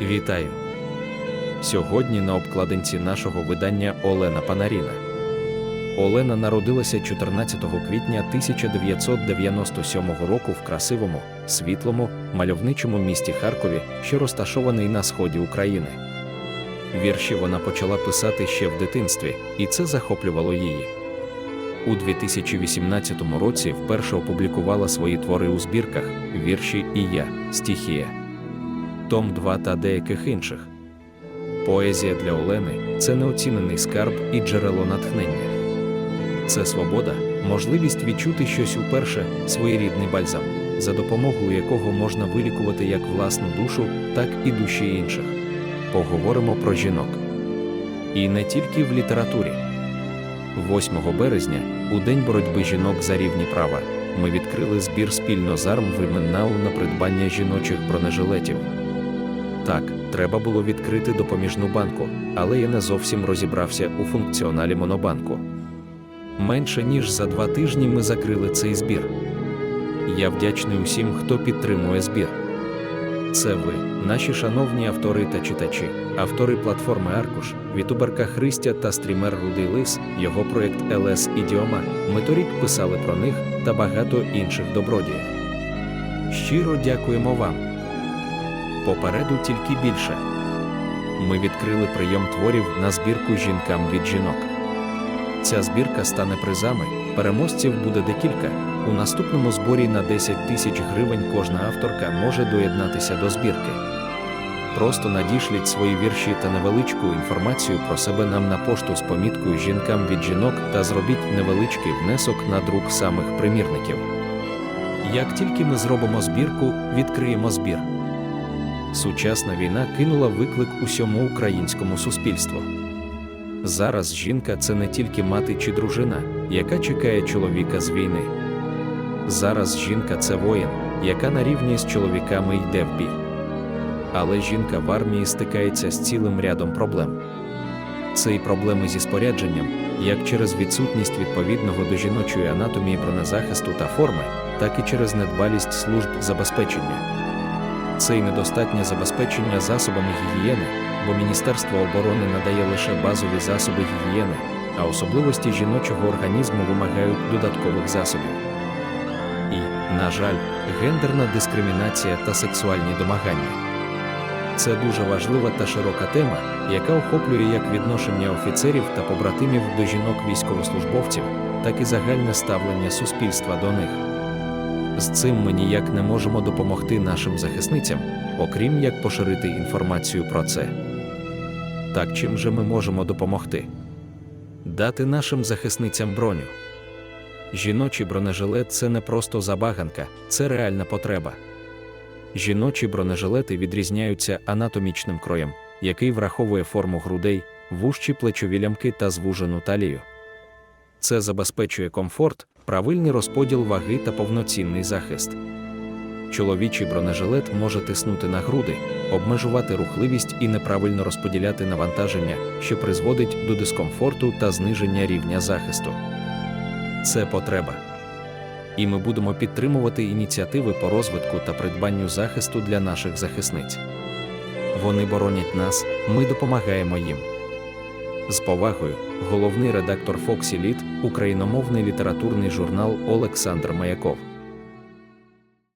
Вітаю! Сьогодні на обкладинці нашого видання Олена Панаріна. Олена народилася 14 квітня 1997 року в красивому, світлому, мальовничому місті Харкові, що розташований на сході України. Вірші вона почала писати ще в дитинстві, і це захоплювало її. У 2018 році вперше опублікувала свої твори у збірках Вірші і я, Стихія, Том 2 та деяких інших. Поезія для Олени це неоцінений скарб і джерело натхнення. Це свобода, можливість відчути щось уперше, своєрідний бальзам, за допомогою якого можна вилікувати як власну душу, так і душі інших. Поговоримо про жінок. І не тільки в літературі. 8 березня, у День боротьби жінок за рівні права, ми відкрили збір спільно з Арм Women Now на придбання жіночих бронежилетів. Так, треба було відкрити допоміжну банку, але я не зовсім розібрався у функціоналі монобанку. Менше ніж за два тижні ми закрили цей збір. Я вдячний усім, хто підтримує збір. Це ви, наші шановні автори та читачі, автори платформи Аркуш, вітуберка Христя та стрімер Рудий Лис, його проєкт ЛС Ідіома. Ми торік писали про них та багато інших добродіїв. Щиро дякуємо вам. Попереду тільки більше. Ми відкрили прийом творів на збірку жінкам від жінок. Ця збірка стане призами, переможців буде декілька. У наступному зборі на 10 тисяч гривень кожна авторка може доєднатися до збірки. Просто надішліть свої вірші та невеличку інформацію про себе нам на пошту з поміткою жінкам від жінок та зробіть невеличкий внесок на друк самих примірників. Як тільки ми зробимо збірку, відкриємо збір. Сучасна війна кинула виклик усьому українському суспільству. Зараз жінка це не тільки мати чи дружина, яка чекає чоловіка з війни. Зараз жінка це воїн, яка на рівні з чоловіками йде в бій. Але жінка в армії стикається з цілим рядом проблем. Це і проблеми зі спорядженням, як через відсутність відповідного до жіночої анатомії бронезахисту та форми, так і через недбалість служб забезпечення. Це й недостатнє забезпечення засобами гігієни, бо Міністерство оборони надає лише базові засоби гігієни, а особливості жіночого організму вимагають додаткових засобів. І, на жаль, гендерна дискримінація та сексуальні домагання. Це дуже важлива та широка тема, яка охоплює як відношення офіцерів та побратимів до жінок військовослужбовців, так і загальне ставлення суспільства до них. З цим ми ніяк не можемо допомогти нашим захисницям, окрім як поширити інформацію про це. Так чим же ми можемо допомогти? Дати нашим захисницям броню. Жіночий бронежилет це не просто забаганка, це реальна потреба. Жіночі бронежилети відрізняються анатомічним кроєм, який враховує форму грудей, вужчі плечові лямки та звужену талію. Це забезпечує комфорт, правильний розподіл ваги та повноцінний захист. Чоловічий бронежилет може тиснути на груди, обмежувати рухливість і неправильно розподіляти навантаження, що призводить до дискомфорту та зниження рівня захисту. Це потреба. І ми будемо підтримувати ініціативи по розвитку та придбанню захисту для наших захисниць. Вони боронять нас, ми допомагаємо їм. З повагою, головний редактор Фоксі Літ, україномовний літературний журнал Олександр Маяков.